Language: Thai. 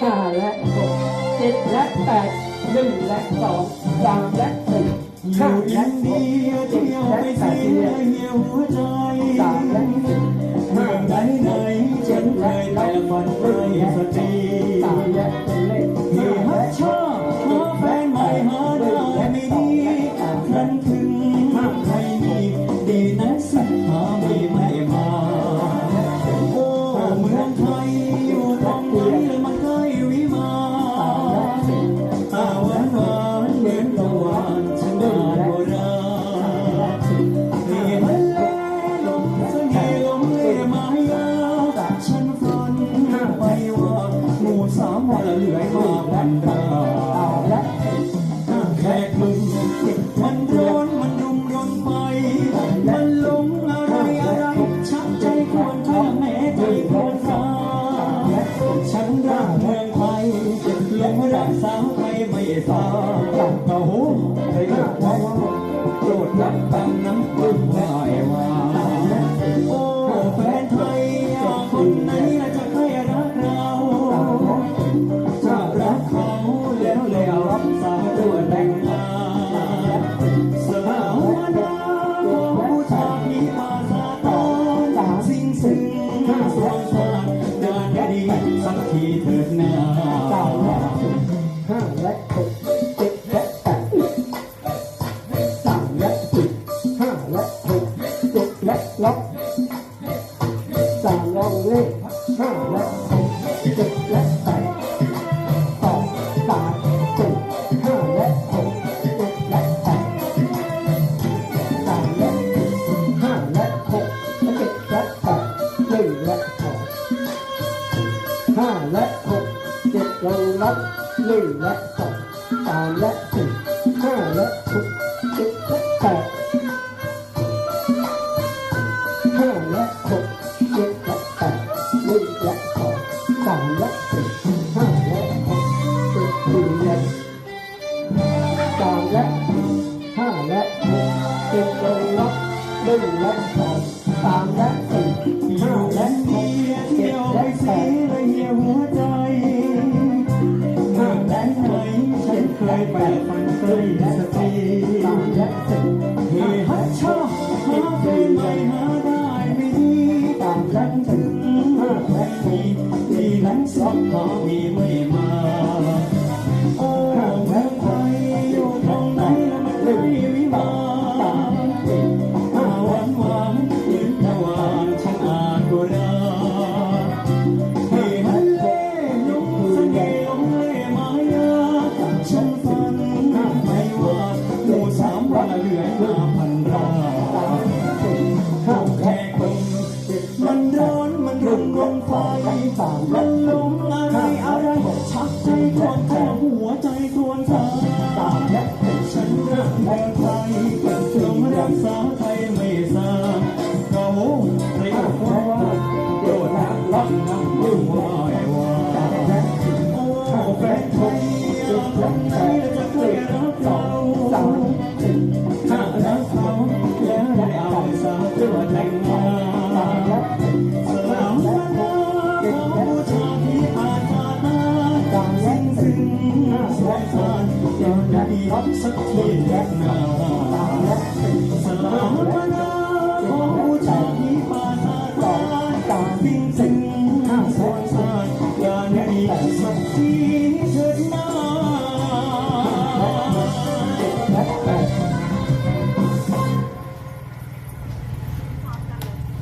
ห้าและหกเจ็ดและแปดหนึ่งและสองสามและสี่อห้ายู่อิและนหเดีกยเที่ยวไปเสียเหี่ยวหัวใจสามและสี่เมืองไหนไหนฉันเคยแต่ฝันไปสตรีสามและเป็นเลขที่ห้าฮัและกชอบหาแฟนใหม่หาได้ไม่ดีครั้นถึงใครมีดีนักสักหาไม่ไม่ ไทยไม่ทราบกะโหใครรักไว้โปรดรับตามน้ำพึ่งไหว้ว่าโอ้แฟนไทยคนไหนจะใครรักเราถ้ารักเขาแล้วแล้วรับสาวตัวแต่งงานสาวนาผู้ชายมีอาสาตอนสิ่งซึ่งสวง เลขห้าและหกเจ็ดและแปดสองสามสี่ห้าและหกเจ็ดและแปดสามและสี่ห้าและหกเจ็ดและแปดหนึ่งและสองห้าและหกเจ็ดลงรับหนึ่งและสองสามและสี่ห้าและหกเจ็ดและแปด หนึ่งและสามและสี่ห้าและหกเจ็ดหนึ่งและสามและสี่ห้าและหกเจ็ดลงรับหนึ่งและสองสามและสี่ห้าและหกเที่ยวไปสีละเหี่ยวหัวใจเมื่อไหนไหนฉันเคยแต่ฝันเคยสตรีสามและสี่ สักหามีไม่มา ชักใจควนแทงหัวใจคลวนสาสามและสี่ฉันรักเมืองไทยหลงรักสาวไทยไม่ทราบก็โอ้ใครก็ว่าโดดน้ำรับน้ำยุ่งวายวาสามและสี่โอ้แฟนไทยคนไหนจะเคยรักเราถ้ารักเขาแล้วได้เอาสาวตัวแต่งงาน ยอดดีรับสักทีแค่นาส